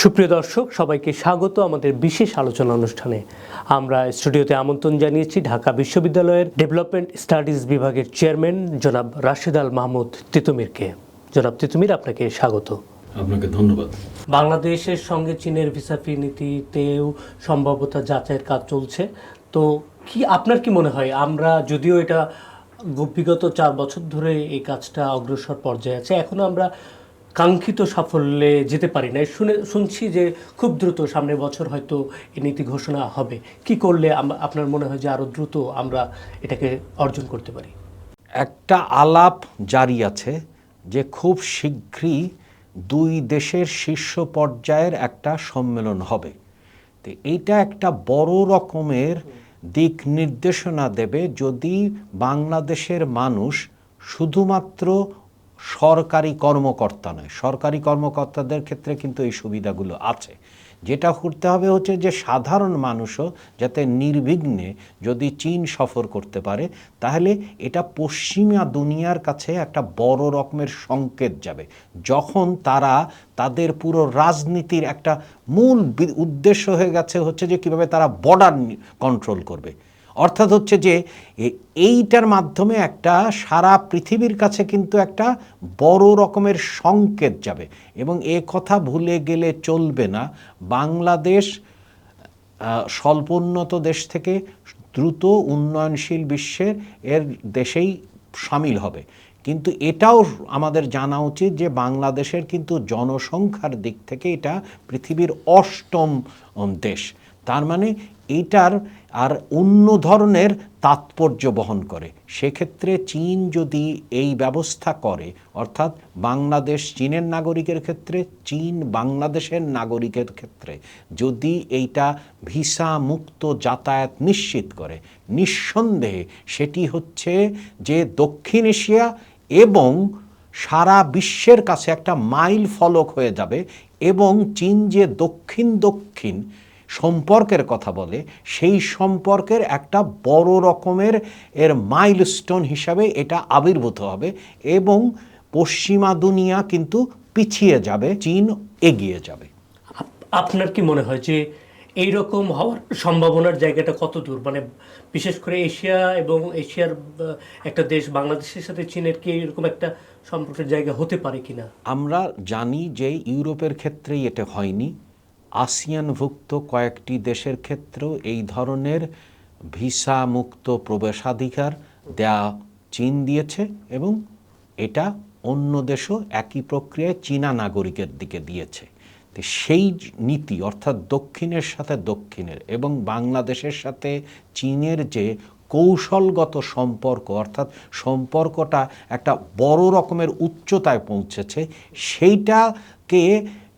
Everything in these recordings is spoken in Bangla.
সুপ্রিয় দর্শক সবাইকে স্বাগত আমাদের বিশেষ আলোচনা অনুষ্ঠানে। আমরা স্টুডিওতে আমন্ত্রণ জানিয়েছি ঢাকা বিশ্ববিদ্যালয়ের ডেভেলপমেন্ট স্টাডিজ বিভাগের চেয়ারম্যান জনাব রাশেদ আল মাহমুদ তিতুমিরকে। জনাব তিতুমির আপনাকে স্বাগত। আপনাকে ধন্যবাদ। বাংলাদেশের সঙ্গে চীনের ভিসা ফি নীতিতেও সম্ভাব্যতা যাচাইয়ের কাজ চলছে। তো কি আপনার কি মনে হয় আমরা যদিও এটা বিগত চার বছর ধরে এই কাজটা অগ্রসর পর্যায়ে আছে এখনও আমরা কাঙ্ক্ষিত সাফল্যে যেতে পারি না শুনে, শুনছি যে খুব দ্রুত সামনের বছর হয়তো এই নীতি ঘোষণা হবে। কি করলে আপনার মনে হয় যে আরও দ্রুত আমরা এটাকে অর্জন করতে পারি? একটা আলাপ জারি আছে যে খুব শীঘ্রই দুই দেশের শীর্ষ পর্যায়ের একটা সম্মেলন হবে। তো এইটা একটা বড় রকমের দিক নির্দেশনা দেবে যদি বাংলাদেশের মানুষ শুধুমাত্র সরকারি কর্মকর্তা নয়। সরকারি কর্মকর্তাদের ক্ষেত্রে কিন্তু এই সুবিধাগুলো আছে। যেটা করতে হবে হচ্ছে যে সাধারণ মানুষও যাতে নির্বিঘ্নে যদি চীন সফর করতে পারে, তাহলে এটা পশ্চিমা দুনিয়ার কাছে একটা বড় রকমের সংকেত যাবে। যখন তারা তাদের পুরো রাজনীতির একটা মূল উদ্দেশ্য হয়ে গেছে হচ্ছে যে কীভাবে তারা বর্ডার কন্ট্রোল করবে। অর্থাৎ হচ্ছে যে এইটার মাধ্যমে একটা সারা পৃথিবীর কাছে কিন্তু একটা বড় রকমের সংকেত যাবে। এবং এ কথা ভুলে গেলে চলবে না। বাংলাদেশ স্বল্পোন্নত দেশ থেকে দ্রুত উন্নয়নশীল বিশ্বের এর দেশেই সামিল হবে। কিন্তু এটাও আমাদের জানা উচিত যে বাংলাদেশের কিন্তু জনসংখ্যার দিক থেকে এটা পৃথিবীর অষ্টম দেশ। তার মানে এইটার আর অন্য ধরনের তাৎপর্য বহন করে। সেক্ষেত্রে চীন যদি এই ব্যবস্থা করে, অর্থাৎ বাংলাদেশ চীনের নাগরিকের ক্ষেত্রে, চীন বাংলাদেশের নাগরিকের ক্ষেত্রে যদি এইটা ভিসা মুক্ত যাতায়াত নিশ্চিত করে, নিঃসন্দেহে সেটি হচ্ছে যে দক্ষিণ এশিয়া এবং সারা বিশ্বের কাছে একটা মাইল ফলক হয়ে যাবে এবং চীন যে দক্ষিণ দক্ষিণ সম্পর্কের কথা বলে সেই সম্পর্কের একটা বড় রকমের এর মাইলস্টোন হিসাবে এটা আবির্ভূত হবে এবং পশ্চিমা দুনিয়া কিন্তু পিছিয়ে যাবে চীন এগিয়ে যাবে। আপনার কি মনে হয় যে এই রকম হওয়ার সম্ভাবনার জায়গাটা কত দূর? মানে বিশেষ করে এশিয়া এবং এশিয়ার একটা দেশ বাংলাদেশের সাথে চীনের কি এরকম একটা সম্পর্কের জায়গা হতে পারে কিনা? আমরা জানি যে ইউরোপের ক্ষেত্রেই এটা হয়নি। আসিয়ানভুক্ত কয়েকটি দেশের ক্ষেত্রেও এই ধরনের ভিসা মুক্ত প্রবেশাধিকার দেয়া চীন দিয়েছে এবং এটা অন্য দেশও একই প্রক্রিয়ায় চীনা নাগরিকের দিকে দিয়েছে। তো সেই নীতি, অর্থাৎ দক্ষিণের সাথে দক্ষিণের এবং বাংলাদেশের সাথে চীনের যে কৌশলগত সম্পর্ক, অর্থাৎ সম্পর্কটা একটা বড় রকমের উচ্চতায় পৌঁছেছে, সেইটাকে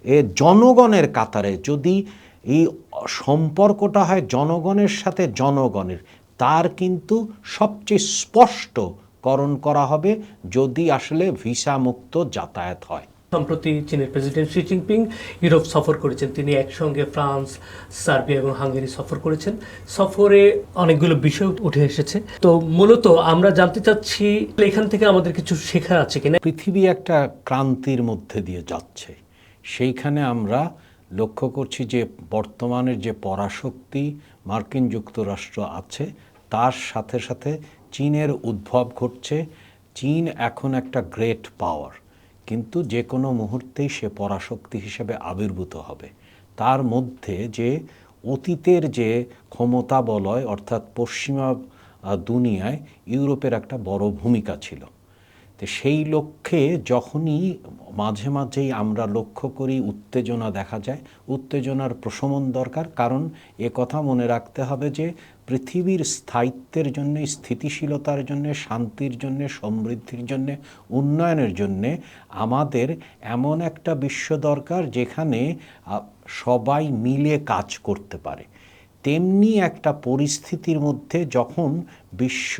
এ, জনগণের কাতারে যদি এই সম্পর্কটা হয় জনগণের সাথে জনগণের তার কিন্তু সবচেয়ে স্পষ্টকরণ করা হবে যদি আসলে ভিসা মুক্ত যাতায়াত হয়। সম্প্রতি চীনের প্রেসিডেন্ট শি জিনপিং ইউরোপ সফর করেছেন। তিনি একসঙ্গে ফ্রান্স সার্বিয়া এবং হাঙ্গেরি সফর করেছেন। সফরে অনেকগুলো বিষয় উঠে এসেছে। তো মূলত আমরা জানতে চাচ্ছি এখান থেকে আমাদের কিছু শেখার আছে কিনা? পৃথিবী একটা ক্রান্তির মধ্যে দিয়ে যাচ্ছে। সেইখানে আমরা লক্ষ্য করছি যে বর্তমানের যে পরাশক্তি মার্কিন যুক্তরাষ্ট্র আছে, তার সাথে সাথে চীনের উদ্ভব ঘটছে। চীন এখন একটা গ্রেট পাওয়ার কিন্তু যে কোনো মুহূর্তেই সে পরাশক্তি হিসেবে আবির্ভূত হবে। তার মধ্যে যে অতীতের যে ক্ষমতা বলয়, অর্থাৎ পশ্চিমা দুনিয়ায় ইউরোপের একটা বড় ভূমিকা ছিল। তো সেই লক্ষ্যে যখনই মাঝে মাঝেই আমরা লক্ষ্য করি উত্তেজনা দেখা যায়। উত্তেজনার প্রশমন দরকার, কারণ এ কথা মনে রাখতে হবে যে পৃথিবীর স্থায়িত্বের জন্য, স্থিতিশীলতার জন্য, শান্তির জন্য, সমৃদ্ধির জন্য, উন্নয়নের জন্য আমাদের এমন একটা বিশ্ব দরকার যেখানে সবাই মিলে কাজ করতে পারে। তেমনি একটা পরিস্থিতির মধ্যে যখন বিশ্ব,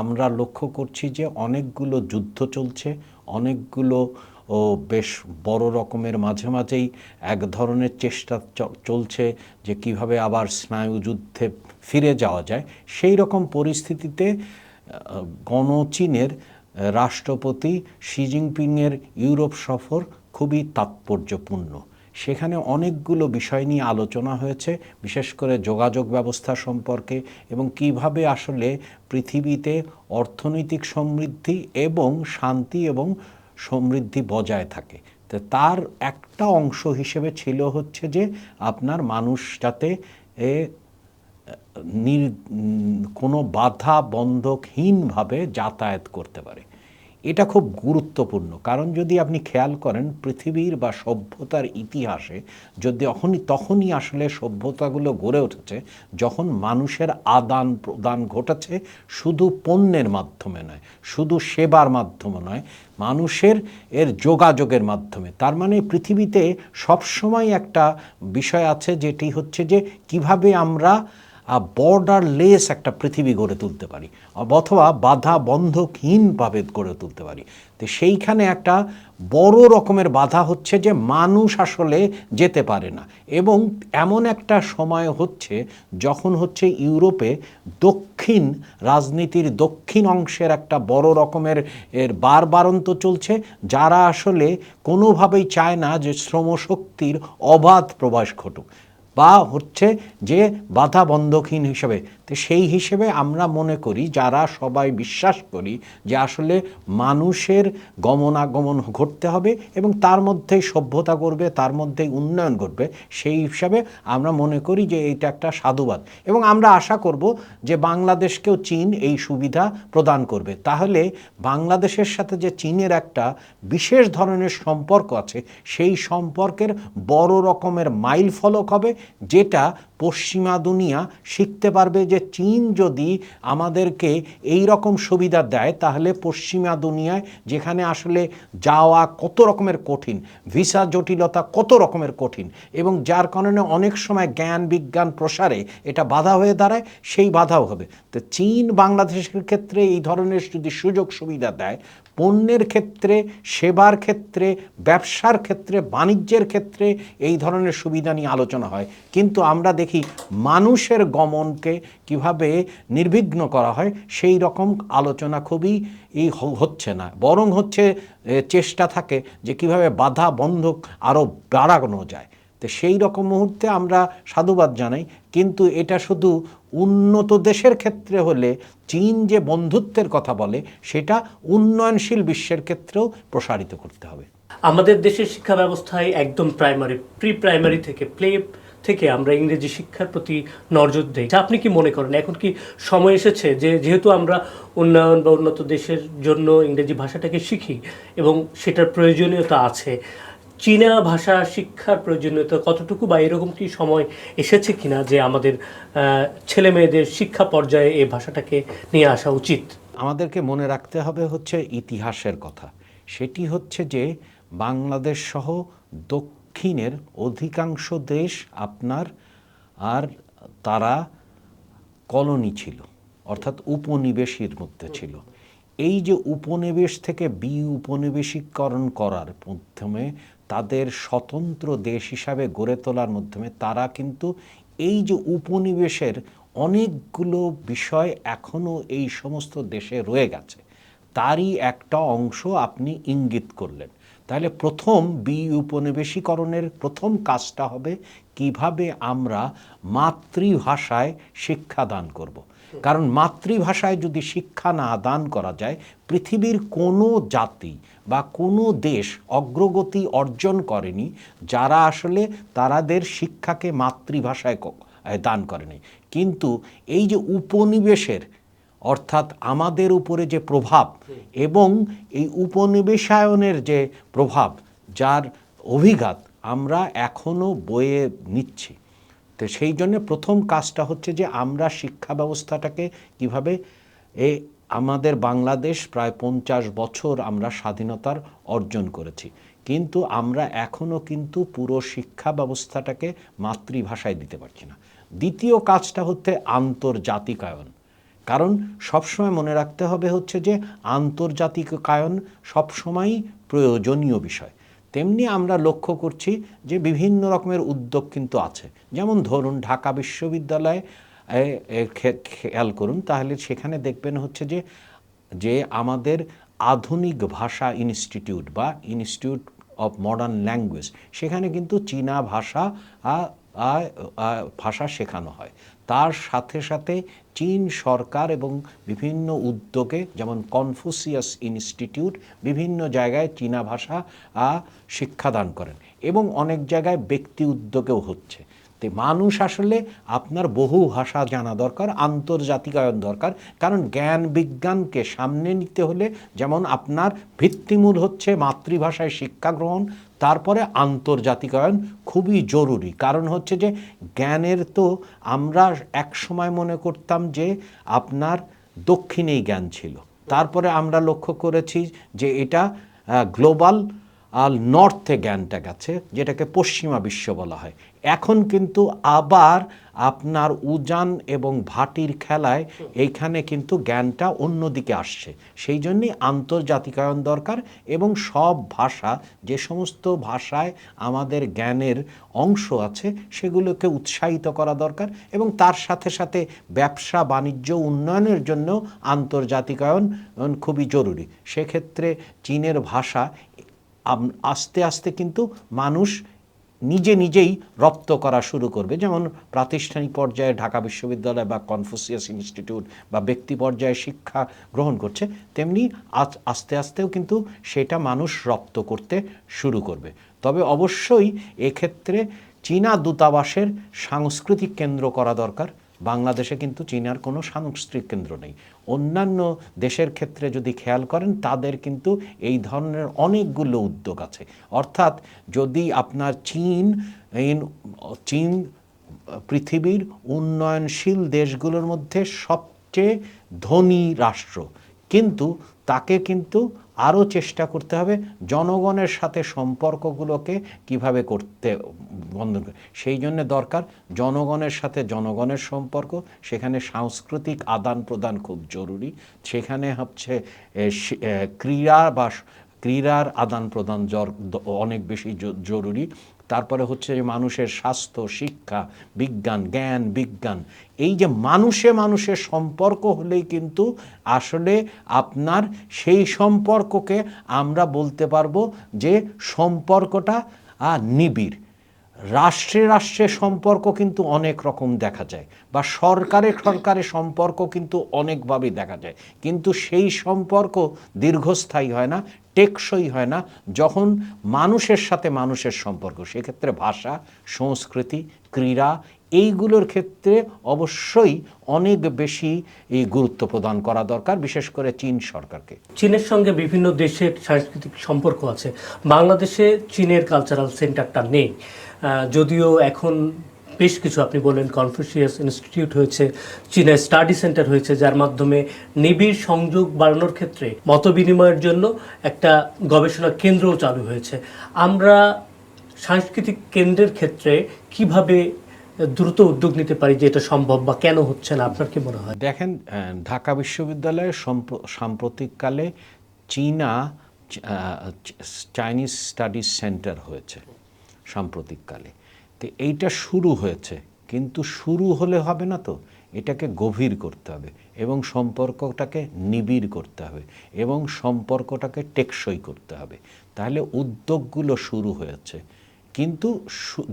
আমরা লক্ষ্য করছি যে অনেকগুলো যুদ্ধ চলছে, অনেকগুলো ও বেশ বড় রকমের মাঝে মাঝেই এক ধরনের চেষ্টা চলছে যে কীভাবে আবার স্নায়ুযুদ্ধে ফিরে যাওয়া যায়। সেই রকম পরিস্থিতিতে গণচীনের রাষ্ট্রপতি শি জিনপিংয়ের ইউরোপ সফর খুবই তাৎপর্যপূর্ণ। সেখানে অনেকগুলো বিষয় নিয়ে আলোচনা হয়েছে, বিশেষ করে যোগাযোগ ব্যবস্থা সম্পর্কে এবং কীভাবে আসলে পৃথিবীতে অর্থনৈতিক সমৃদ্ধি এবং শান্তি এবং সমৃদ্ধি বজায় থাকে। তো তার একটা অংশ হিসেবে ছিল হচ্ছে যে আপনার মানুষ যাতে এ, নির কোনো বাধা বন্ধকহীনভাবে যাতায়াত করতে পারে। এটা খুব গুরুত্বপূর্ণ। কারণ যদি আপনি খেয়াল করেন, পৃথিবীর বা সভ্যতার ইতিহাসে যদি তখনই তখনই আসলে সভ্যতাগুলো গড়ে উঠেছে, যখন মানুষের আদান প্রদান ঘটেছে শুধু পণ্যের মাধ্যমে নয়, শুধু সেবার মাধ্যমে নয়, মানুষের এর যোগাযোগের মাধ্যমে। তার মানে পৃথিবীতে সবসময় একটা বিষয় আছে যেটি হচ্ছে যে কীভাবে আমরা বর্ডারলেস একটা পৃথিবী গড়ে তুলতে পারি। অথবা বাধা বন্ধকহীনভাবে গড়ে তুলতে পারি। তো সেইখানে একটা বড় রকমের বাধা হচ্ছে যে মানুষ আসলে যেতে পারে না। এবং এমন একটা সময় হচ্ছে যখন হচ্ছে ইউরোপে দক্ষিণ রাজনীতির দক্ষিণ অংশের একটা বড় রকমের এর বারবারন্ত চলছে। যারা আসলে কোনোভাবেই চায় না যে শ্রমশক্তির অবাধ প্রবাস ঘটুক। বা হচ্ছে যে বাধা বন্ধকহীন হিসেবে। তো সেই হিসেবে আমরা মনে করি, যারা সবাই বিশ্বাস করি যে আসলে মানুষের গমনাগমন ঘটতে হবে এবং তার মধ্যেই সভ্যতা করবে তার মধ্যেই উন্নয়ন ঘটবে, সেই হিসাবে আমরা মনে করি যে এটা একটা সাধুবাদ। এবং আমরা আশা করব যে বাংলাদেশকেও চীন এই সুবিধা প্রদান করবে। তাহলে বাংলাদেশের সাথে যে চীনের একটা বিশেষ ধরনের সম্পর্ক আছে, সেই সম্পর্কের বড় রকমের মাইল ফলক হবে যেটা পশ্চিমা দুনিয়া শিখতে পারবে যে চীন যদি আমাদেরকে এই রকম সুবিধা দেয়, তাহলে পশ্চিমা দুনিয়ায় যেখানে আসলে যাওয়া কত রকমের কঠিন, ভিসা জটিলতা কত রকমের কঠিন এবং যার কারণে অনেক সময় জ্ঞান, বিজ্ঞান প্রসারে এটা বাধা হয়ে দাঁড়ায়, সেই বাধাও হবে। তো চীন বাংলাদেশের ক্ষেত্রে এই ধরনের যদি সুযোগ সুবিধা দেয়, পণ্যের ক্ষেত্রে, সেবার ক্ষেত্রে, ব্যবসার ক্ষেত্রে, বাণিজ্যের ক্ষেত্রে এই ধরনের সুবিধা নিয়ে আলোচনা হয়। কিন্তু আমরা দেখি মানুষের গমনকে কীভাবে নির্বিঘ্ন করা হয়, সেই রকম আলোচনা খুবই হচ্ছে না। বরং হচ্ছে চেষ্টা থাকে যে কীভাবে বাধা বন্ধক আরও বাড়ানো যায়। তো সেই রকম মুহূর্তে আমরা সাধুবাদ জানাই, কিন্তু এটা শুধু উন্নত দেশের ক্ষেত্রে হলে, চীন যে বন্ধুত্বের কথা বলে, সেটা উন্নয়নশীল বিশ্বের ক্ষেত্রেও প্রসারিত করতে হবে। আমাদের দেশের শিক্ষা ব্যবস্থায় একদম প্রাইমারি প্রি প্রাইমারি থেকে প্লে থেকে আমরা ইংরেজি শিক্ষার প্রতি নজর দিই। তা আপনি কি মনে করেন, এখন কি সময় এসেছে যে যেহেতু আমরা উন্নয়ন বা উন্নত দেশের জন্য ইংরেজি ভাষাটাকে শিখি এবং সেটার প্রয়োজনীয়তা আছে, চীনা ভাষা শিক্ষার প্রয়োজনীয়তা কতটুকু বা এরকম কি সময় এসেছে কিনা যে আমাদের ছেলে মেয়েদের শিক্ষা পর্যায়ে এই ভাষাটাকে নিয়ে আসা উচিত? আমাদেরকে মনে রাখতে হবে হচ্ছে ইতিহাসের কথা। সেটি হচ্ছে যে বাংলাদেশ সহ দক্ষিণের অধিকাংশ দেশ আপনার আর তারা কলোনি ছিল, অর্থাৎ উপনিবেশের মধ্যে ছিল। এই যে উপনিবেশ থেকে বি উপনিবেশীকরণ করার মাধ্যমে তাদের স্বতন্ত্র দেশ হিসাবে গড়ে তোলার মাধ্যমে তারা কিন্তু এই যে উপনিবেশের অনেকগুলো বিষয় এখনও এই সমস্ত দেশে রয়ে গেছে, তারই একটা অংশ আপনি ইঙ্গিত করলেন। তাহলে প্রথম বি উপনিবেশীকরণের প্রথম কাজটা হবে কীভাবে আমরা মাতৃভাষায় শিক্ষা দান করব। কারণ মাতৃভাষায় যদি শিক্ষা না দান করা যায়, পৃথিবীর কোনো জাতি বা কোনো দেশ অগ্রগতি অর্জন করেনি, যারা আসলে তারাদের শিক্ষাকে মাতৃভাষায় দান করেনি কিন্তু এই যে উপনিবেশের অর্থাৎ আমাদের উপরে যে প্রভাব এবং এই উপনিবেশায়নের যে প্রভাব, যার অভিঘাত আমরা এখনও বয়ে নিচ্ছি। তো সেই জন্য প্রথম কাজটা হচ্ছে যে আমরা শিক্ষা ব্যবস্থাটাকে কীভাবে, এ আমাদের বাংলাদেশ প্রায় পঞ্চাশ বছর আমরা স্বাধীনতার অর্জন করেছি। কিন্তু আমরা এখনও কিন্তু পুরো শিক্ষা ব্যবস্থাটাকে মাতৃভাষায় দিতে পারছি না। দ্বিতীয় কাজটা হচ্ছে আন্তর্জাতিকায়ন। কারণ সবসময় মনে রাখতে হবে হচ্ছে যে আন্তর্জাতিক কায়ন সবসময়ই প্রয়োজনীয় বিষয়। তেমনি আমরা লক্ষ্য করছি যে বিভিন্ন রকমের উদ্যোগ কিন্তু আছে। যেমন ধরুন ঢাকা বিশ্ববিদ্যালয়ে খেয়াল করুন, তাহলে সেখানে দেখবেন হচ্ছে যে যে আমাদের আধুনিক ভাষা ইনস্টিটিউট বা ইনস্টিটিউট অফ মডার্ন ল্যাঙ্গুয়েজ, সেখানে কিন্তু চীনা ভাষা ভাষা শেখানো হয়। তার সাথে সাথে চীন সরকার এবং বিভিন্ন উদ্যোগে, যেমন কনফুসিয়াস ইনস্টিটিউট, বিভিন্ন জায়গায় চীনা ভাষা শিক্ষাদান করেন এবং অনেক জায়গায় ব্যক্তি উদ্যোগেও হচ্ছে। তো মানুষ আসলে আপনার বহু ভাষা জানা দরকার, আন্তর্জাতিকায়ন দরকার। কারণ জ্ঞান বিজ্ঞানকে সামনে নিতে হলে যেমন আপনার ভিত্তিমূল হচ্ছে মাতৃভাষায় শিক্ষা গ্রহণ, তারপরে আন্তর্জাতিকায়ন খুবই জরুরি। কারণ হচ্ছে যে জ্ঞানের তো আমরা এক সময় মনে করতাম যে আপনার দক্ষিণেই জ্ঞান ছিল। তারপরে আমরা লক্ষ্য করেছি যে এটা গ্লোবাল আর নর্থে জ্ঞানটা গেছে যেটাকে পশ্চিমা বিশ্ব বলা হয়। এখন কিন্তু আবার আপনার উজান এবং ভাটির খেলায় এইখানে কিন্তু জ্ঞানটা অন্যদিকে আসছে। সেই জন্যই আন্তর্জাতিকায়ন দরকার এবং সব ভাষা, যে সমস্ত ভাষায় আমাদের জ্ঞানের অংশ আছে, সেগুলোকে উৎসাহিত করা দরকার এবং তার সাথে সাথে ব্যবসা, বাণিজ্য, উন্নয়নের জন্য আন্তর্জাতিকায়ন খুবই জরুরি। সেক্ষেত্রে চীনের ভাষা আস্তে আস্তে কিন্তু মানুষ নিজে নিজেই রপ্ত করা শুরু করবে। যেমন প্রাতিষ্ঠানিক পর্যায়ে ঢাকা বিশ্ববিদ্যালয় বা কনফুসিয়াস ইনস্টিটিউট বা ব্যক্তি পর্যায়ে শিক্ষা গ্রহণ করছে, তেমনি আস্তে আস্তেও কিন্তু সেটা মানুষ রপ্ত করতে শুরু করবে। তবে অবশ্যই এক্ষেত্রে চীনা দূতাবাসের সাংস্কৃতিক কেন্দ্র করা দরকার। বাংলাদেশে কিন্তু চীনার কোনো সাংস্কৃতিক কেন্দ্র নেই। অন্যান্য দেশের ক্ষেত্রে যদি খেয়াল করেন, তাদের কিন্তু এই ধরনের অনেকগুলো উদ্যোগ আছে। অর্থাৎ যদি আপনার চীন চীন, পৃথিবীর উন্নয়নশীল দেশগুলোর মধ্যে সবচেয়ে ধনী রাষ্ট্র, কিন্তু তাকে কিন্তু আরও চেষ্টা করতে হবে জনগণের সাথে সম্পর্কগুলোকে কীভাবে করতে, বন্ধন করে। সেই জন্য দরকার জনগণের সাথে জনগণের সম্পর্ক, সেখানে সাংস্কৃতিক আদান প্রদান খুব জরুরি। সেখানে হচ্ছে ক্রীড়া বা ক্রীড়ার আদান প্রদান অনেক বেশি জরুরি। তারপরে হচ্ছে যে মানুষের স্বাস্থ্য, শিক্ষা, বিজ্ঞান, জ্ঞান, বিজ্ঞান। এই যে মানুষে মানুষের সম্পর্ক হলেই কিন্তু আসলে আপনার সেই সম্পর্ককে আমরা বলতে পারব যে সম্পর্কটা নিবিড়। রাষ্ট্রে রাষ্ট্রে সম্পর্ক কিন্তু অনেক রকম দেখা যায় বা সরকারে সরকারের সম্পর্ক কিন্তু অনেকভাবেই দেখা যায়। কিন্তু সেই সম্পর্ক দীর্ঘস্থায়ী হয় না, টেকসই হয় না। যখন মানুষের সাথে মানুষের সম্পর্ক, সেক্ষেত্রে ভাষা, সংস্কৃতি, ক্রীড়া এইগুলোর ক্ষেত্রে অবশ্যই অনেক বেশি এই গুরুত্ব প্রদান করা দরকার, বিশেষ করে চীন সরকারকে। চীনের সঙ্গে বিভিন্ন দেশের সাংস্কৃতিক সম্পর্ক আছে। বাংলাদেশে চীনের কালচারাল সেন্টারটা নেই। যদিও এখন বেশ কিছু, আপনি বললেন কনফুসিয়াস ইনস্টিটিউট হয়েছে চীনা স্টাডি সেন্টার হয়েছে, যার মাধ্যমে নিবিড় সংযোগ বাড়ানোর ক্ষেত্রে মত বিনিময়ের জন্য একটা গবেষণা কেন্দ্রও চালু হয়েছে। আমরা সাংস্কৃতিক কেন্দ্রের ক্ষেত্রে কীভাবে দ্রুত উদ্যোগ নিতে পারি যে এটা সম্ভব বা কেন হচ্ছে না? আপনার কি মনে হয়? দেখেন ঢাকা বিশ্ববিদ্যালয়ে সাম্প্রতিককালে চীনা চাইনিজ স্টাডিজ সেন্টার হয়েছে। সাম্প্রতিককালে। তো এইটা শুরু হয়েছে, কিন্তু শুরু হলে হবে না তো? এটাকে গভীর করতে হবে এবং সম্পর্কটাকে নিবিড় করতে হবে এবং সম্পর্কটাকে টেকসই করতে হবে। তাহলে উদ্যোগগুলো শুরু হয়েছে, কিন্তু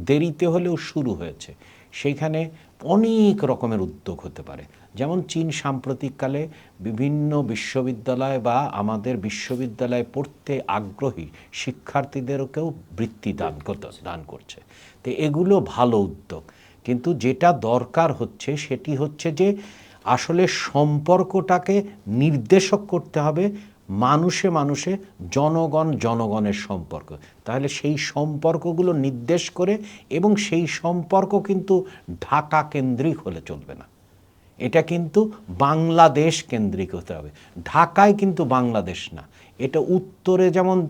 দেরিতে হলেও শুরু হয়েছে। সেইখানে অনেক রকমের উদ্যোগ হতে পারে। যেমন চীন সাম্প্রতিককালে বিভিন্ন বিশ্ববিদ্যালয় বা আমাদের বিশ্ববিদ্যালয়ে পড়তে আগ্রহী শিক্ষার্থীদেরকেও বৃত্তি দান দান করছে। তো এগুলো ভালো উদ্যোগ। কিন্তু যেটা দরকার হচ্ছে সেটি হচ্ছে যে আসলে সম্পর্কটাকে নির্দেশক করতে হবে। মানুষে মানুষে, জনগণ জনগণের সম্পর্ক। তাহলে সেই সম্পর্কগুলো নির্দেশ করে এবং সেই সম্পর্ক কিন্তু ঢাকা কেন্দ্রিক হলে চলবে না। এটা কিন্তু বাংলাদেশ কেন্দ্রিক হতে হবে। ঢাকায় কিন্তু বাংলাদেশ না। এটা উত্তরে যেমন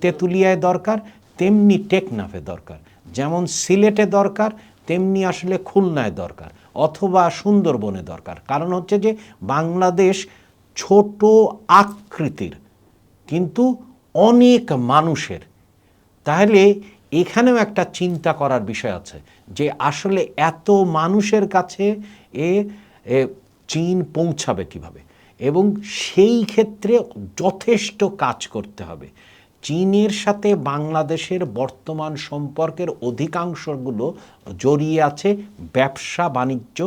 তেঁতুলিয়ায় দরকার, তেমনি টেকনাফে দরকার। যেমন সিলেটে দরকার, তেমনি আসলে খুলনায় দরকার অথবা সুন্দরবনে দরকার। কারণ হচ্ছে যে বাংলাদেশ ছোট আকৃতির, কিন্তু অনেক মানুষের। তাহলে এখানেও একটা চিন্তা করার বিষয় আছে যে আসলে এত মানুষের কাছে এ চীন পৌঁছাবে কীভাবে? এবং সেই ক্ষেত্রে যথেষ্ট কাজ করতে হবে। চীনের সাথে বাংলাদেশের বর্তমান সম্পর্কের অধিকাংশগুলো জড়িয়ে আছে ব্যবসা, বাণিজ্য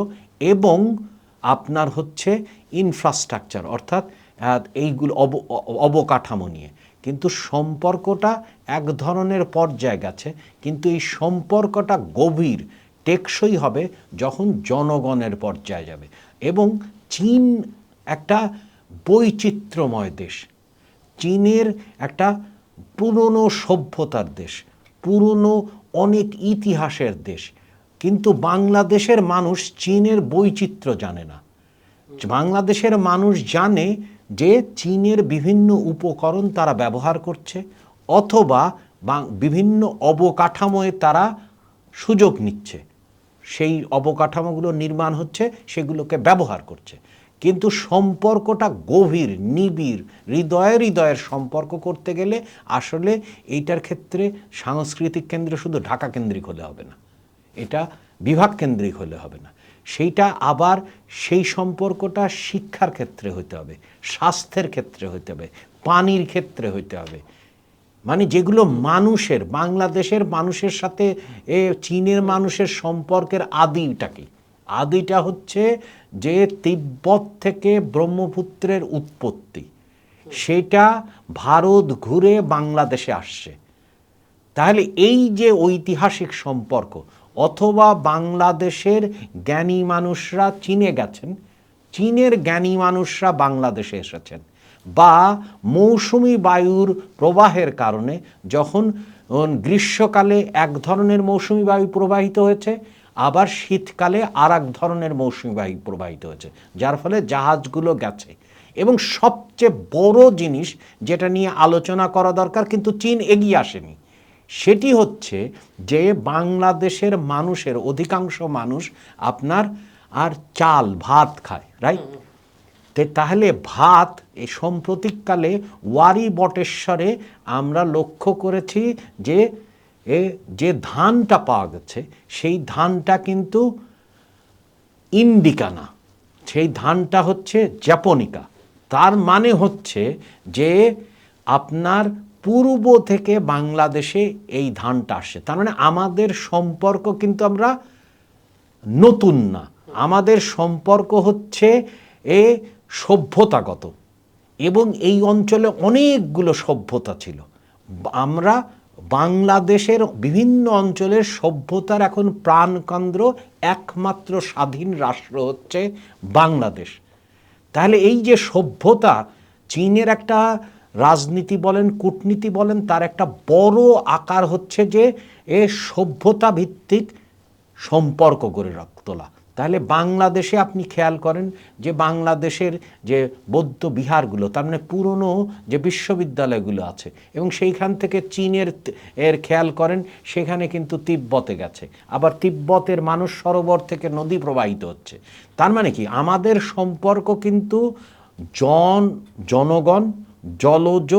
এবং আপনার হচ্ছে ইনফ্রাস্ট্রাকচার অর্থাৎ এইগুলো অব, অবকাঠামো নিয়ে। কিন্তু সম্পর্কটা এক ধরনের পর্যায়ে গেছে, কিন্তু এই সম্পর্কটা গভীর, টেকসই হবে যখন জনগণের পর্যায়ে যাবে। এবং চীন একটা বৈচিত্র্যময় দেশ। চীনের একটা পুরনো সভ্যতার দেশ, পুরনো অনেক ইতিহাসের দেশ। কিন্তু বাংলাদেশের মানুষ চীনের বৈচিত্র্য জানে না। বাংলাদেশের মানুষ জানে যে চীনের বিভিন্ন উপকরণ তারা ব্যবহার করছে অথবা বিভিন্ন অবকাঠামোয় তারা সুযোগ নিচ্ছে। সেই অবকাঠামোগুলো নির্মাণ হচ্ছে, সেগুলোকে ব্যবহার করছে। কিন্তু সম্পর্কটা গভীর, নিবিড়, হৃদয়ে হৃদয়ের সম্পর্ক করতে গেলে আসলে এইটার ক্ষেত্রে সাংস্কৃতিক কেন্দ্র শুধু ঢাকা কেন্দ্রিক হলে হবে না। এটা বিভাগ কেন্দ্রিক হলে হবে না। সেইটা আবার সেই সম্পর্কটা শিক্ষার ক্ষেত্রে হতে হবে, স্বাস্থ্যের ক্ষেত্রে হতে হবে, পানির ক্ষেত্রে হতে হবে। মানে যেগুলো মানুষের, বাংলাদেশের মানুষের সাথে, এ চীনের মানুষের সম্পর্কের আদিটা কি? আদিটা হচ্ছে যে তিব্বত থেকে ব্রহ্মপুত্রের উৎপত্তি। সেটা ভারত ঘুরে বাংলাদেশে আসছে। তাহলে এই যে ঐতিহাসিক সম্পর্ক অথবা বাংলাদেশের জ্ঞানী মানুষরা চীনে গেছেন, চীনের জ্ঞানী মানুষরা বাংলাদেশে এসেছেন বা মৌসুমি বায়ুর প্রবাহের কারণে যখন গ্রীষ্মকালে এক ধরনের মৌসুমি বায়ু প্রবাহিত হয়েছে, আবার শীতকালে আর এক ধরনের মৌসুমি বায়ু প্রবাহিত হয়েছে, যার ফলে জাহাজগুলো গেছে। এবং সবচেয়ে বড় জিনিস যেটা নিয়ে আলোচনা করা দরকার, কিন্তু চীন এগিয়ে আসেনি সেটি হচ্ছে যে বাংলাদেশের মানুষের অধিকাংশ মানুষ আপনার আর চাল, ভাত খায় রাইট তাহলে ভাত এই সাম্প্রতিককালে ওয়ারি বটেশ্বরে আমরা লক্ষ্য করেছি যে এ যে ধানটা পাওয়া গেছে, সেই ধানটা কিন্তু ইন্ডিকা না সেই ধানটা হচ্ছে জ্যাপনিকা তার মানে হচ্ছে যে আপনার পূর্ব থেকে বাংলাদেশে এই ধানটা আসে। তার মানে আমাদের সম্পর্ক কিন্তু আমরা নতুন না। আমাদের সম্পর্ক হচ্ছে এ সভ্যতাগত এবং এই অঞ্চলে অনেকগুলো সভ্যতা ছিল। আমরা বাংলাদেশের বিভিন্ন অঞ্চলের সভ্যতার এখন প্রাণকেন্দ্র একমাত্র স্বাধীন রাষ্ট্র হচ্ছে বাংলাদেশ। তাহলে এই যে সভ্যতা, চীনের একটা রাজনীতি বলেন, কূটনীতি বলেন, তার একটা বড় আকার হচ্ছে যে এ সভ্যতা ভিত্তিক সম্পর্ক গড়ে তোলা। তাহলে বাংলাদেশে আপনি খেয়াল করেন যে বাংলাদেশের যে বৌদ্ধ বিহারগুলো, তার মানে পুরনো যে বিশ্ববিদ্যালয়গুলো আছে এবং সেইখান থেকে চীনের এর খেয়াল করেন, সেখানে কিন্তু তিব্বতে গেছে। আবার তিব্বতের মানুষ সরোবর থেকে নদী প্রবাহিত হচ্ছে। তার মানে কি? আমাদের সম্পর্ক কিন্তু জন, জনগণ জলজ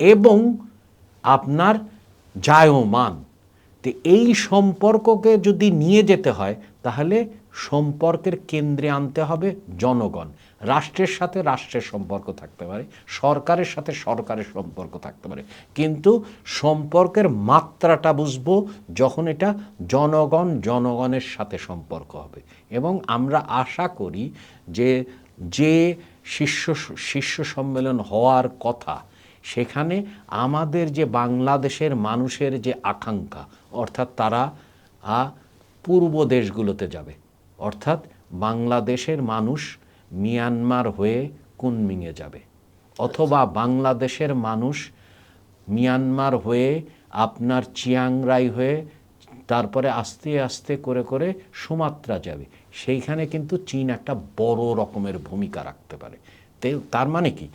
এবং আপনার জায়মান। তো এই সম্পর্ককে যদি নিয়ে যেতে হয়, তাহলে সম্পর্কের কেন্দ্রে আনতে হবে জনগণ। রাষ্ট্রের সাথে রাষ্ট্রের সম্পর্ক থাকতে পারে, সরকারের সাথে সরকারের সম্পর্ক থাকতে পারে। কিন্তু সম্পর্কের মাত্রাটা বুঝব যখন এটা জনগণ জনগণের সাথে সম্পর্ক হবে। এবং আমরা আশা করি যে যে শীর্ষ শীর্ষ সম্মেলন হওয়ার কথা, সেখানে আমাদের যে বাংলাদেশের মানুষের যে আকাঙ্ক্ষা, অর্থাৎ তারা পূর্ব দেশগুলোতে যাবে, অর্থাৎ বাংলাদেশের মানুষ মিয়ানমার হয়ে কুনমিংয়ে যাবে, অথবা বাংলাদেশের মানুষ মিয়ানমার হয়ে আপনার চিয়াংরাই হয়ে তারপরে আস্তে আস্তে করে করে সুমাত্রা যাবে। সেইখানে কিন্তু চীন একটা বড় রকমের ভূমিকা রাখতে পারে। তার মানে কি?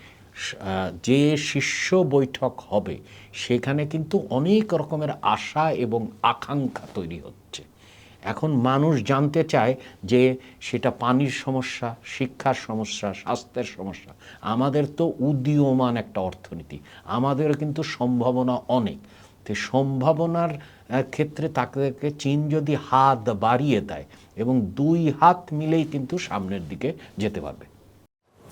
যে শীর্ষ বৈঠক হবে, সেখানে কিন্তু অনেক রকমের আশা এবং আকাঙ্ক্ষা তৈরি হচ্ছে। এখন মানুষ জানতে চায় যে সেটা পানির সমস্যা, শিক্ষার সমস্যা, স্বাস্থ্যের সমস্যা। আমাদের তো উদীয়মান একটা অর্থনীতি। আমাদের কিন্তু সম্ভাবনা অনেক। সম্ভাবনার ক্ষেত্রে তাকে চীন যদি হাত বাড়িয়ে দেয় এবং দুই হাত মিলেই কিন্তু সামনের দিকে যেতে পারবে।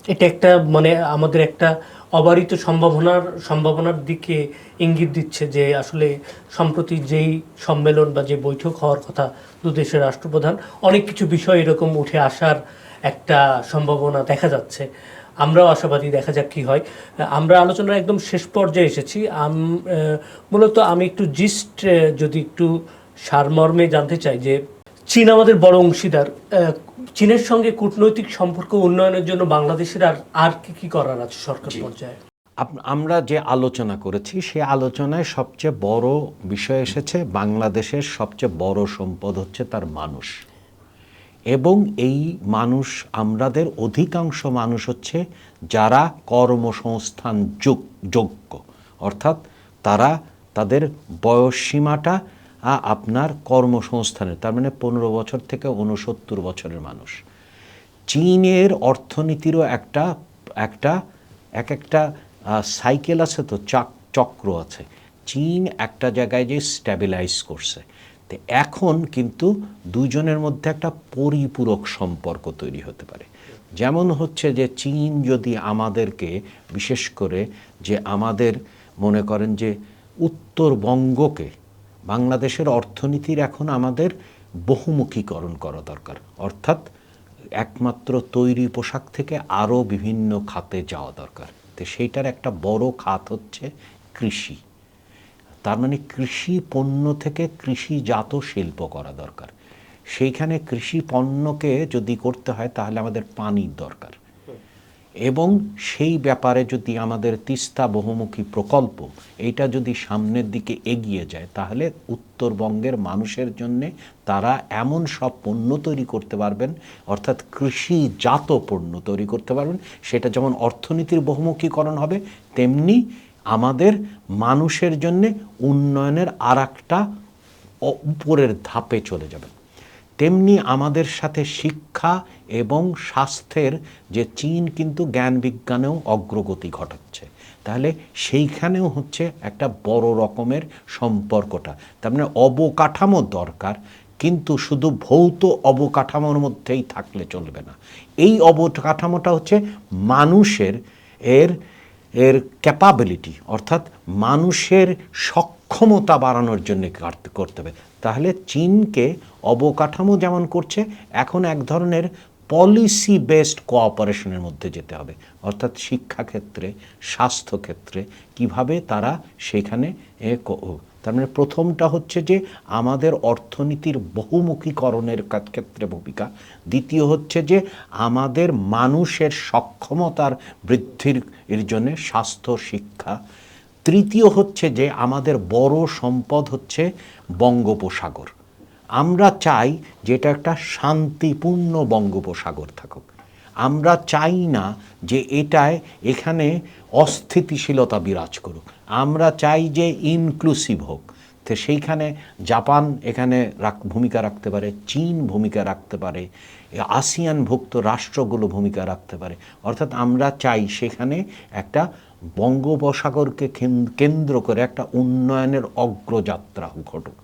এটা একটা মানে আমাদের একটা অবারিত সম্ভাবনার সম্ভাবনার দিকে ইঙ্গিত দিচ্ছে যে আসলে সম্প্রতি যেই সম্মেলন বা যে বৈঠক হওয়ার কথা দু দেশের রাষ্ট্রপ্রধান, অনেক কিছু বিষয় এরকম উঠে আসার একটা সম্ভাবনা দেখা যাচ্ছে। আমরাও আশাবাদী দেখা যাক কি হয়। আমরা আলোচনার একদম শেষ পর্যায়ে এসেছি। আম- মূলত আমি একটু জিস্ট যদি একটু সারমর্মে জানতে চাই যে চীন আমাদের বড় অংশীদার। চীনের সঙ্গে কূটনৈতিক সম্পর্ক উন্নয়নের জন্য বাংলাদেশের আর আর কি কি করার আছে সরকার পর্যায়ে? আমরা যে আলোচনা করেছি সে আলোচনায় সবচেয়ে বড় বিষয় এসেছে বাংলাদেশের সবচেয়ে বড় সম্পদ হচ্ছে তার মানুষ। এবং এই মানুষ আমাদের অধিকাংশ মানুষ হচ্ছে যারা কর্মসংস্থান যোগ- যোগ্য। অর্থাৎ তারা তাদের বয়স সীমাটা আপনার কর্মসংস্থানের, তার মানে পনেরো বছর থেকে উনসত্তর বছরের মানুষ। চীনের অর্থনীতিরও একটা একটা, এক একটা সাইকেল আছে তো, চাক চক্র আছে। চীন একটা জায়গায় যে স্ট্যাবিলাইজ করছে। তো এখন কিন্তু দুজনের মধ্যে একটা পরিপূরক সম্পর্ক তৈরি হতে পারে। যেমন হচ্ছে যে চীন যদি আমাদেরকে, বিশেষ করে যে আমাদের মনে করেন যে উত্তরবঙ্গকে, বাংলাদেশের অর্থনীতির এখন আমাদের বহুমুখীকরণ করা দরকার। অর্থাৎ একমাত্র তৈরি পোশাক থেকে আরও বিভিন্ন খাতে যাওয়া দরকার। তো সেইটার একটা বড় খাত হচ্ছে কৃষি। তার মানে কৃষি পণ্য থেকে কৃষিজাত শিল্প করা দরকার। সেইখানে কৃষি পণ্যকে যদি করতে হয়, তাহলে আমাদের পানির দরকার। এবং সেই ব্যাপারে যদি আমাদের তিস্তা বহুমুখী প্রকল্প, এইটা যদি সামনের দিকে এগিয়ে যায়, তাহলে উত্তরবঙ্গের মানুষের জন্যে তারা এমন সব পণ্য তৈরি করতে পারবেন, অর্থাৎ কৃষিজাত পণ্য তৈরি করতে পারবেন, সেটা যেমন অর্থনীতির বহুমুখীকরণ হবে, তেমনি আমাদের মানুষের জন্যে উন্নয়নের আর একটা উপরের ধাপে চলে যাবে। তেমনি আমাদের সাথে শিক্ষা এবং স্বাস্থ্যের যে চীন কিন্তু জ্ঞান বিজ্ঞানেও অগ্রগতি ঘটাচ্ছে। তাহলে সেইখানেও হচ্ছে একটা বড় রকমের সম্পর্কটা। তার মানে অবকাঠামো দরকার, কিন্তু শুধু ভৌত অবকাঠামোর মধ্যেই থাকলে চলবে না। এই অবকাঠামোটা হচ্ছে মানুষের, এর এর ক্যাপাবিলিটি অর্থাৎ মানুষের সক্ষমতা বাড়ানোর জন্য করতে হবে। তাহলে চীনকে অবকাঠামো যেমন করছে, এখন এক ধরনের পলিসি বেসড কোঅপারেশনের মধ্যে যেতে হবে। অর্থাৎ শিক্ষাক্ষেত্রে, স্বাস্থ্যক্ষেত্রে কীভাবে তারা সেখানে তার মানে প্রথমটা হচ্ছে যে আমাদের অর্থনীতির বহুমুখীকরণের ক্ষেত্রে ভূমিকা। দ্বিতীয় হচ্ছে যে আমাদের মানুষের সক্ষমতার বৃদ্ধির এর জন্য স্বাস্থ্য, শিক্ষা। তৃতীয় হচ্ছে যে আমাদের বড় সম্পদ হচ্ছে বঙ্গোপসাগর। আমরা চাই যে এটা একটা শান্তিপূর্ণ বঙ্গোপসাগর থাকুক। আমরা চাই না যে এটায় এখানে অস্থিতিশীলতা বিরাজ করুক। আমরা চাই যে ইনক্লুসিভ হোক। তো সেইখানে জাপান এখানে ভূমিকা রাখতে পারে, চীন ভূমিকা রাখতে পারে আসিয়ানভুক্ত রাষ্ট্রগুলো ভূমিকা রাখতে পারে। অর্থাৎ আমরা চাই সেখানে একটা বঙ্গোপসাগরকে কেন্দ্র করে একটা উন্নয়নের অগ্রযাত্রা ঘটুক।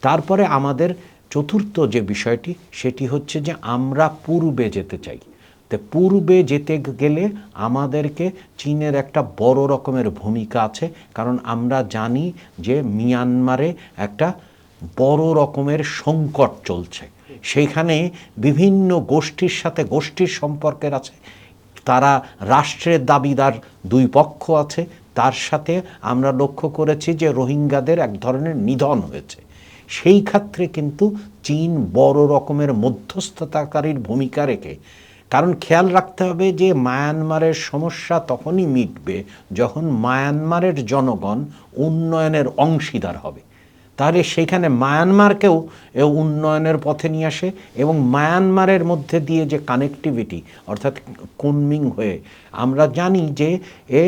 তারপরে আমাদের চতুর্থ যে বিষয়টি, সেটি হচ্ছে যে আমরা পূর্বে যেতে চাই। তো পূর্বে যেতে গেলে আমাদেরকে চীনের একটা বড় রকমের ভূমিকা আছে। কারণ আমরা জানি যে মিয়ানমারে একটা বড় রকমের সংকট চলছে। সেইখানে বিভিন্ন গোষ্ঠীর সাথে গোষ্ঠীর সম্পর্কের আছে। তারা রাষ্ট্রের দাবিদার দুই পক্ষ আছে। তার সাথে আমরা লক্ষ্য করেছি যে রোহিঙ্গাদের এক ধরনের নিধন হয়েছে। সেই ক্ষেত্রে কিন্তু চীন বড় রকমের মধ্যস্থতাকারীর ভূমিকা রেখে কারণ খেয়াল রাখতে হবে যে মায়ানমারের সমস্যা তখনই মিটবে যখন মায়ানমারের জনগণ উন্নয়নের অংশীদার হবে। তাহলে সেখানে মায়ানমারকেও উন্নয়নের পথে নিয়ে আসে এবং মায়ানমারের মধ্যে দিয়ে যে কানেক্টিভিটি অর্থাৎ কুনমিং হয়ে আমরা জানি যে এ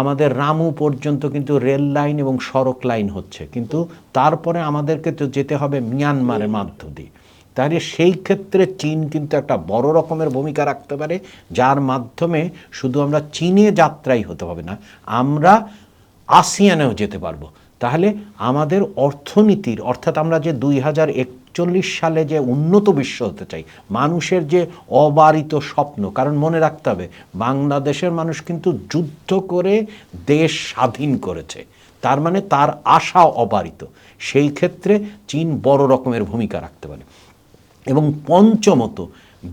আমাদের রামু পর্যন্ত কিন্তু রেল লাইন এবং সড়ক লাইন হচ্ছে। কিন্তু তারপরে আমাদেরকে তো যেতে হবে মিয়ানমারের মাধ্য দিয়ে তাহলে সেই ক্ষেত্রে চীন কিন্তু একটা বড় রকমের ভূমিকা রাখতে পারে, যার মাধ্যমে শুধু আমরা চীনে যাত্রাই হতে হবে না, আমরা আসিয়ানেও যেতে পারব। তাহলে আমাদের অর্থনীতির, অর্থাৎ আমরা যে দুই হাজার একচল্লিশ সালে যে উন্নত বিশ্ব হতে চাই, মানুষের যে অবারিত স্বপ্ন, কারণ মনে রাখতে হবে, বাংলাদেশের মানুষ কিন্তু যুদ্ধ করে দেশ স্বাধীন করেছে, তার মানে তার আশা অবারিত। সেই ক্ষেত্রে চীন বড় রকমের ভূমিকা রাখতে পারে। এবং পঞ্চমত,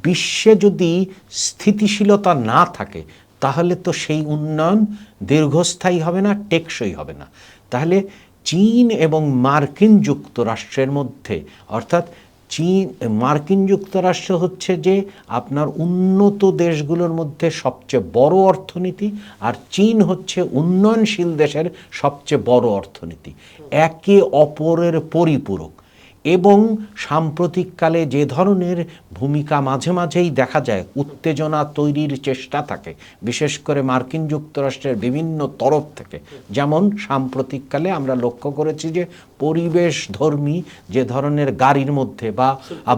বিশ্বে যদি স্থিতিশীলতা না থাকে, তাহলে তো সেই উন্নয়ন দীর্ঘস্থায়ী হবে না, টেকসই হবে না। তাহলে চীন এবং মার্কিন যুক্তরাষ্ট্রের মধ্যে, অর্থাৎ চীন, মার্কিন যুক্তরাষ্ট্র হচ্ছে যে আপনার উন্নত দেশগুলোর মধ্যে সবচেয়ে বড় অর্থনীতি, আর চীন হচ্ছে উন্নয়নশীল দেশের সবচেয়ে বড় অর্থনীতি। একে অপরের পরিপূরক। এবং সাম্প্রতিককালে যে ধরনের ভূমিকা মাঝে মাঝেই দেখা যায় উত্তেজনা তৈরির চেষ্টা থাকে বিশেষ করে মার্কিন যুক্তরাষ্ট্রের বিভিন্ন তরফ থেকে। যেমন সাম্প্রতিককালে আমরা লক্ষ্য করেছি যে পরিবেশ ধর্মী যে ধরনের গাড়ির মধ্যে বা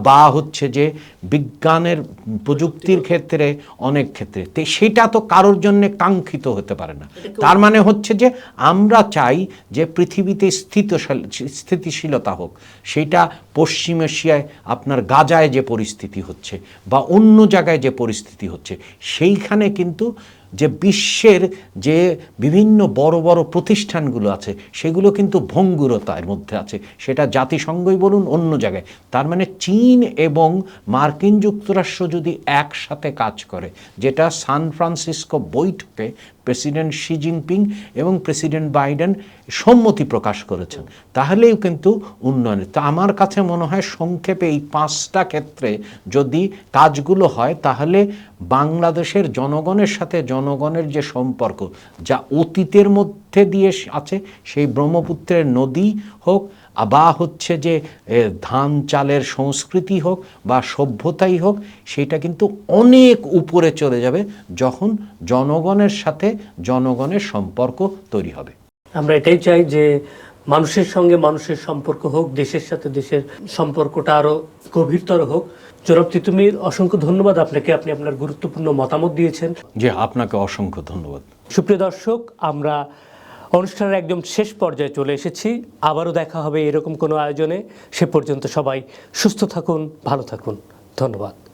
বা হচ্ছে যে বিজ্ঞানের প্রযুক্তির ক্ষেত্রে অনেক ক্ষেত্রে তে সেটা তো কারোর জন্য কাঙ্ক্ষিত হতে পারে না। তার মানে হচ্ছে যে আমরা চাই যে পৃথিবীতে স্থিতশীল স্থিতিশীলতা হোক সেটা পশ্চিম এশিয়ায় আপনার গাজায় যে পরিস্থিতি হচ্ছে বা অন্য জায়গায় যে পরিস্থিতি হচ্ছে, সেইখানে কিন্তু যে বিশ্বের যে বিভিন্ন বড় বড় প্রতিষ্ঠানগুলো আছে, সেগুলো কিন্তু ভঙ্গুরতার মধ্যে আছে। সেটা জাতিসংঘই বলুন, অন্য জায়গায়। তার মানে চীন এবং মার্কিন যুক্তরাষ্ট্র যদি একসাথে কাজ করে, যেটা সান ফ্রান্সিসকো বৈঠকে প্রেসিডেন্ট শি জিনপিং এবং প্রেসিডেন্ট বাইডেন সম্মতি প্রকাশ করেছেন। তাহলেও কিন্তু উন্নয়নের তো আমার কাছে মনে হয় সংক্ষেপে এই পাঁচটা ক্ষেত্রে যদি কাজগুলো হয়, তাহলে বাংলাদেশের জনগণের সাথে জনগণের যে সম্পর্ক, যা অতীতের মধ্যে দিয়ে আছে, সেই ব্রহ্মপুত্রের নদী হোক বা হচ্ছে যে ধান চালের সংস্কৃতি হোক বা সভ্যতাই হোক সেটা কিন্তু অনেক উপরে চলে যাবে যখন জনগণের সাথে জনগণের সম্পর্ক তৈরি হবে। আমরা এটাই চাই যে মানুষের সঙ্গে মানুষের সম্পর্ক হোক দেশের সাথে দেশের সম্পর্কটা আরও গভীরতর হোক। জনাব তিতুমির অসংখ্য ধন্যবাদ আপনাকে। আপনি আপনার গুরুত্বপূর্ণ মতামত দিয়েছেন। যে আপনাকে অসংখ্য ধন্যবাদ। সুপ্রিয় দর্শক আমরা অনুষ্ঠানের একদম শেষ পর্যায়ে চলে এসেছি। আবারও দেখা হবে এরকম কোনো আয়োজনে। সে পর্যন্ত সবাই সুস্থ থাকুন, ভালো থাকুন। ধন্যবাদ।